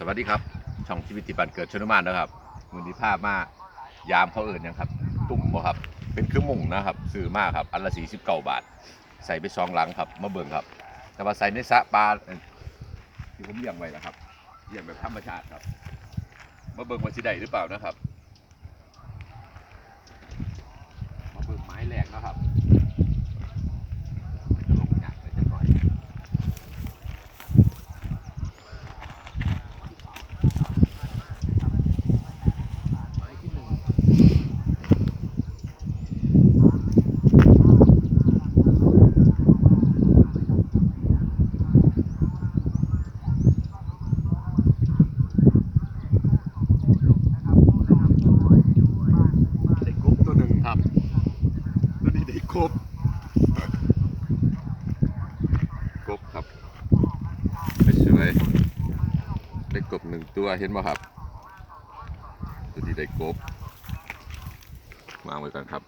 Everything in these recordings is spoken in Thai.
สวัสดีครับ ช่องชีวิตติบันเกิดชนมานนะครับมือนี้ภาพมายามเขาเอื่นยังครับ ตุ่มบ่ครับ เป็นเครื่องมุงนะครับซื้อมาครับ อันละสี่สิบเก้าบาท ใส่ไปสองหลังครับมาเบิ่งครับ แต่ว่าใส่ในสระปลาเอ่อที่ผมเลี้ยงไว้นะครับเลี้ยงแบบธรรมชาติครับ มาเบิ่งว่าสิได้หรือเปล่านะครับ มาเบิ่งไม้แหลกนะครับลงหนักเลยจังหน่อย ไม้ที่หนึ่งได้กบตัวหนึ่งครับ ตัวนี้ได้ กบกบครับไม่สวยได้กบหนึ่งตัวเห็นไหมครับ ตัวนี้ได้กบวางไว้ก่อนครับ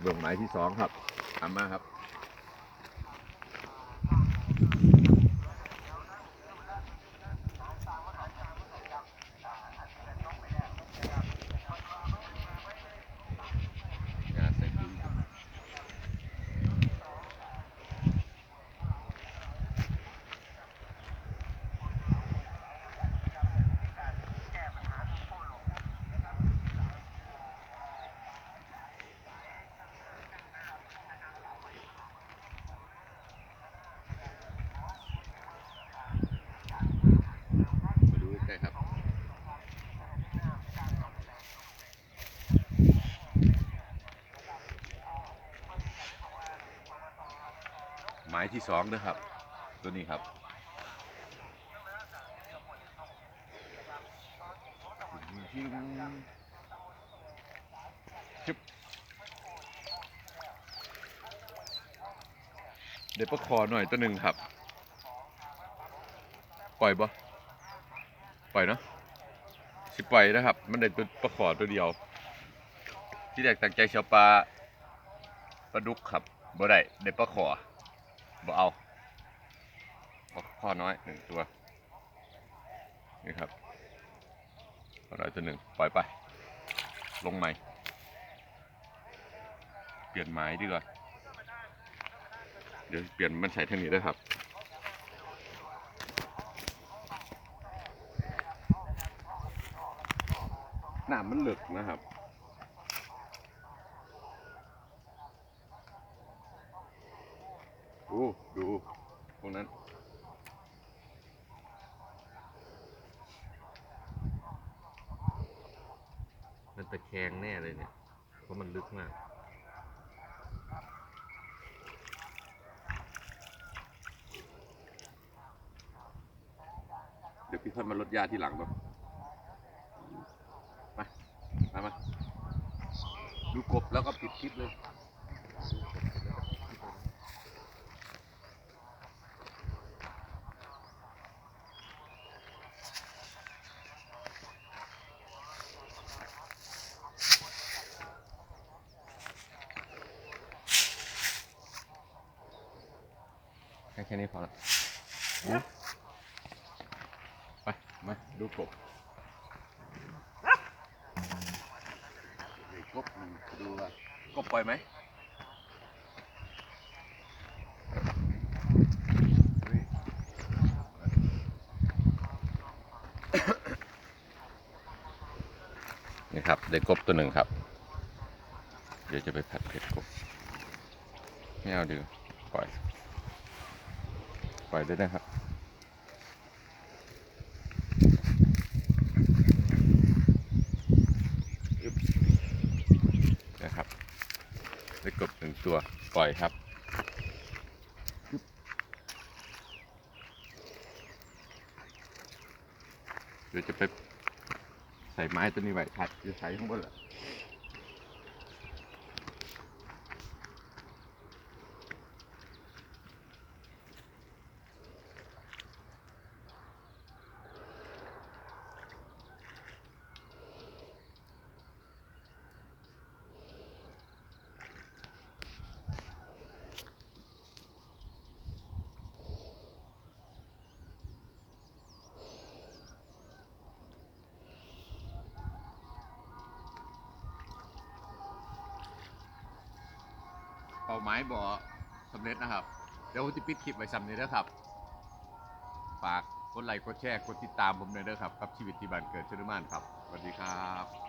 เบื้องไม้ที่สองครับทำมาครับ อย่าใส่ปุ๋ยครับมาดูใกล้ๆครับ ไม้ ที่สองนะครับ ตัวนี้ครับจึ๊บเดี๋ยวประคอหน่อยตัวหนึ่งครับ ปล่อยบ่ปล่อยเนาะสิปล่อยนะครับ มันได้ตัวประคอตัวเดียว ที่แรกตั้งใจเชียวปลาปลาดุกครับบ่ได้ได้ปลาขอ บ่เอาเอาข้อน้อยหนึ่งตัว นี่ครับข้อน้อยตัวหนึ่งปล่อยไป ลงใหม่ เปลี่ยนไม้ดีกว่าเดี๋ยวเปลี่ยนมันใส่ทางนี้ด้วยครับหนามมันหลึกนะครับ ดูดูพวกนั้น มัน ตะแคงแน่เลยเนี่ย เพราะมันลึกมาก เดี๋ยวพี่ค่อยมาลดยาที่หลังแบบมามามาดูกบแล้วก็ปิดคลิปเลย แค่แค่นี้พอละไป มา ดูกบเฮ้ยกบมันดูว่ากบปล่อยไหมเฮ้ยนี่ครับได้กบตัวหนึ่งครับ เดี๋ยวจะไปผัดเผ็ดกบไม่เอาดีกว่าปล่อยปล่ อยด้วยนะครับนะครับได้กบหนึ่งตัวปล่อยครับเดี๋ยวจะไปใส่ไม้ตัวนี้ไว้ทัดจะใส่ข้างบนเหรอ เอาไม้บ่อสำเร็จนะครับ เดี๋ยวผมจะปิดคลิปไว้ซ้ำนี้นะครับ ฝากกดไลค์กดแชร์กดติดตามผมด้วยนะครับ กับชีวิตที่บ้านเกิดชนุมานครับสวัสดีครับ